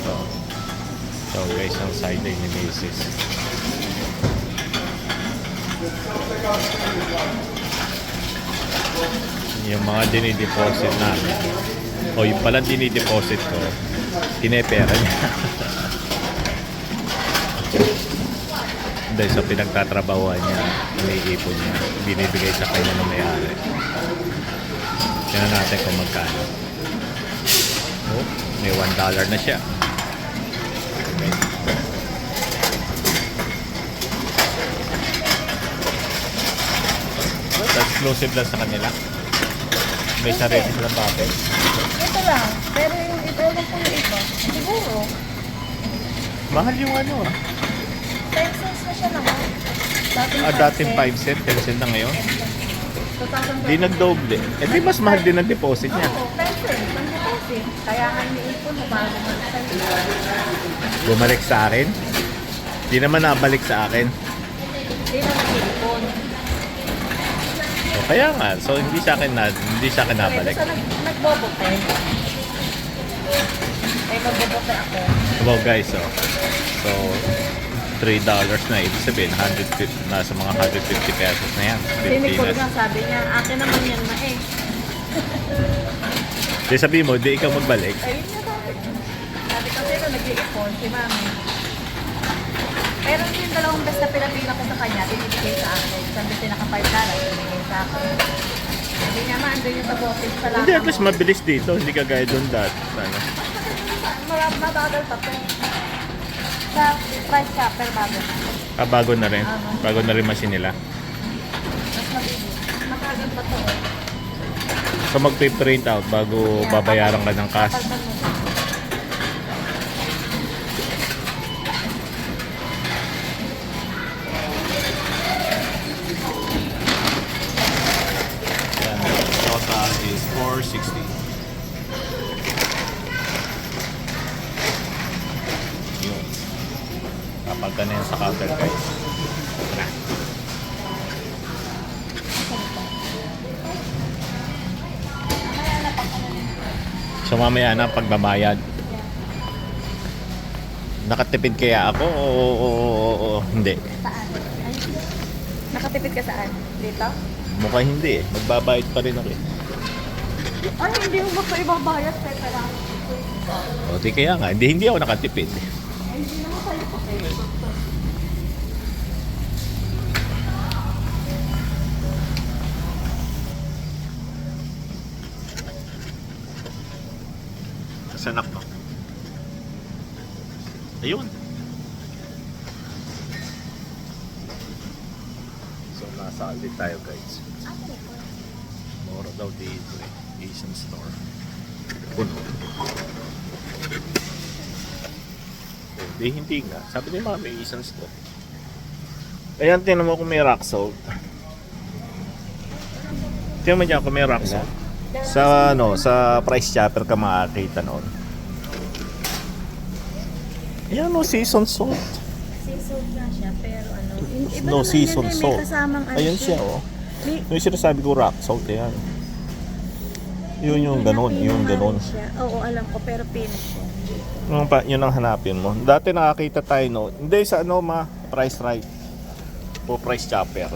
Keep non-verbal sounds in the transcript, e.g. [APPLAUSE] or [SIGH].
Ito. So guys, ang sideline ni Macy's. Yung mga dinideposit namin. O yung pala dinideposit ko, pinepera niya. [LAUGHS] Dahil sa pinagtatrabahuan niya, iniipon niya, binibigay sa kanya ng may-ari. Tingnan natin kung magkano. Oh, may $1 na siya. Okay. Exclusive lang sa kanila. May sarili silang package. Ito lang. Pero yung ito lang po yung iba. Siguro. Mahal yung ano ah. 10 cents na siya naman. Dating Ah, dating 5 cent, 10 cent na ngayon. 2020. Di nagdoble. Eh di mas mahal din ang deposit niya. Oo, 10 cents. Ang deposit. Kaya nga iniipon mo naman sa Bumalik sa akin. Di naman nabalik sa akin. Hindi na mag-iipon. So, kaya nga, so hindi sa akin na hindi sa akin nabalik. Nag nagbobote. Eh, magbobote ako. Wow guys, so, so $3 na ibig sabihin 150 nasa mga 150 pesos na yan. Pilipinas. nga sabi niya, akin naman yan na eh. [LAUGHS] Di sabi mo, di ikaw magbalik. Ayun nga sabi. Sabi kasi nung nag-iipon, si Mami. Pero yung dalawang best na pinapila ko sa kanya, binibigay sa akin. Sabi sinaka 5 dollars, binibigay sa akin. Sabi niya, ma, andun yung tabotin sa Hindi, at mo." least mabilis dito. Hindi ka gaya doon dati. Ano? [LAUGHS] Mabagal pa to. Sa price shopper bago na. Ah, bago na rin. Bago na rin machine nila. Mas mabilis. Matagal pa to. So magpe-print out bago Kaya, babayaran ka ng cash. kapal- Ka na yan sa counter guys. So mamaya na pagbabayad. Nakatipid kaya ako o, o, o, o, hindi? Saan? Ay, nakatipid ka saan? Dito? Mukhang hindi eh. Magbabayad pa rin ako eh. Ay, hindi mo ba ibabayad? Teka lang. O di kaya nga, hindi, hindi ako nakatipid. Sa anak mo. Ayun. So, nasa ulit tayo guys. Mura daw dito eh. Asian store. Puno. Oh, di hindi nga. Sabi ni mami, Asian store. Ayan, tinan mo kung may rock salt. Tinan mo dyan kung may rock salt. Sa ano, sa price chopper ka makakita noon. Ayan no, season salt. Season na siya, pero ano, iba No naman season yan eh, salt. May kasamang ano Ayun siya oh. May- Yung sinasabi ko rock salt yan. Yun yung ganun, yung ganun. Siya. Oo, alam ko, pero pink siya. Yung pa, yun ang hanapin mo. Dati nakakita tayo no. Hindi sa ano ma, price right. O price chopper.